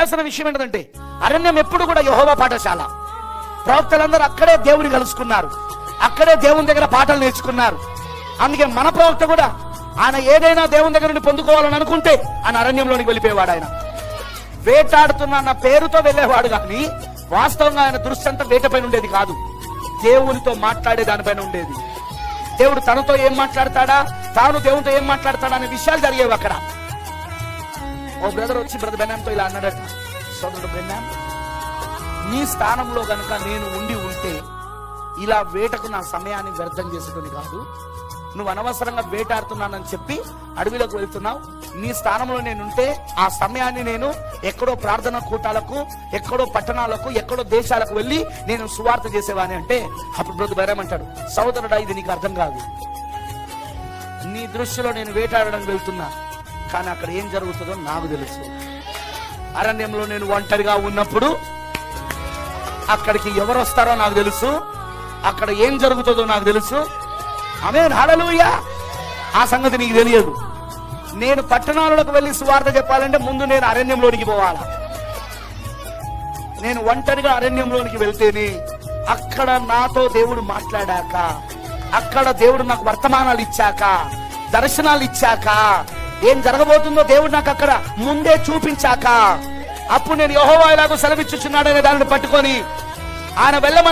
గమనించాల్సిన విషయం ఏంటంటే అరణ్యం ఎప్పుడు కూడా యహోవా పాఠశాల. ప్రవక్తలందరూ అక్కడే దేవుని కలుసుకున్నారు. అక్కడే దేవుని దగ్గర పాటలు నేర్చుకున్నారు. అందుకే మన ప్రవక్త కూడా ఆయన ఏదైనా దేవుని దగ్గర నుండి పొందుకోవాలని అనుకుంటే ఆయన అరణ్యంలోనికి వెళ్ళిపోయేవాడు ఆయన. వేటాడుతున్న అన్న పేరుతో వెళ్ళేవాడు కానీ వాస్తవంగా ఆయన దృష్టి అంతా వేటపైన ఉండేది కాదు. దేవునితో మాట్లాడే దానిపైన ఉండేది. దేవుడు తనతో ఏం మాట్లాడతాడా? తాను దేవునితో ఏం మాట్లాడతాడా అనే విషయాలు జరిగేవి అక్కడ. ఓ బ్రదర్ వచ్చి బ్రదర్ బెనామ్తో ఇలా అన్నాడట. సోదరుడు బెనామ్ నీ స్థానంలో గనుక నేను ఉండి ఉంటే ఇలా వేటకు నా సమయాన్ని వ్యర్థం చేసుకుని కాదు. నువ్వు అనవసరంగా వేటాడుతున్నానని చెప్పి అడవిలోకి వెళ్తున్నావు. నీ స్థానంలో నేను ఉంటే ఆ సమయాన్ని నేను ఎక్కడో ప్రార్థన కూటాలకు ఎక్కడో పట్టణాలకు ఎక్కడో దేశాలకు వెళ్ళి నేను సువార్త చేసేవాని అంటే అప్పుడు బ్రదర్ బెరమంటాడు సోదరుడా ఇది నీకు అర్థం కాదు. నీ దృష్టిలో నేను వేటాడడం వెళ్తున్నా. కానీ అక్కడ ఏం జరుగుతుందో నాకు తెలుసు. అరణ్యంలో నేను ఒంటరిగా ఉన్నప్పుడు అక్కడికి ఎవరు వస్తారో నాకు తెలుసు. అక్కడ ఏం జరుగుతుందో నాకు తెలుసు. ఆమె హడలుయ్యా ఆ సంగతి నీకు తెలియదు. నేను పట్టణాలకు వెళ్ళి సువార్త చెప్పాలంటే ముందు నేను అరణ్యంలోనికి పోవాలా? నేను ఒంటరిగా అరణ్యంలోనికి వెళ్తేనే అక్కడ నాతో దేవుడు మాట్లాడాక అక్కడ దేవుడు నాకు వర్తమానాలు ఇచ్చాక దర్శనాలు ఇచ్చాక ఏం జరగబోతుందో దేవుడు నాకు అక్కడ ముందే చూపించాక అప్పుడు నేను యహోవా ఎలాగో సెలవిచ్చుచున్నాడనే దానిని పట్టుకొని ఆయన వెళ్ళమని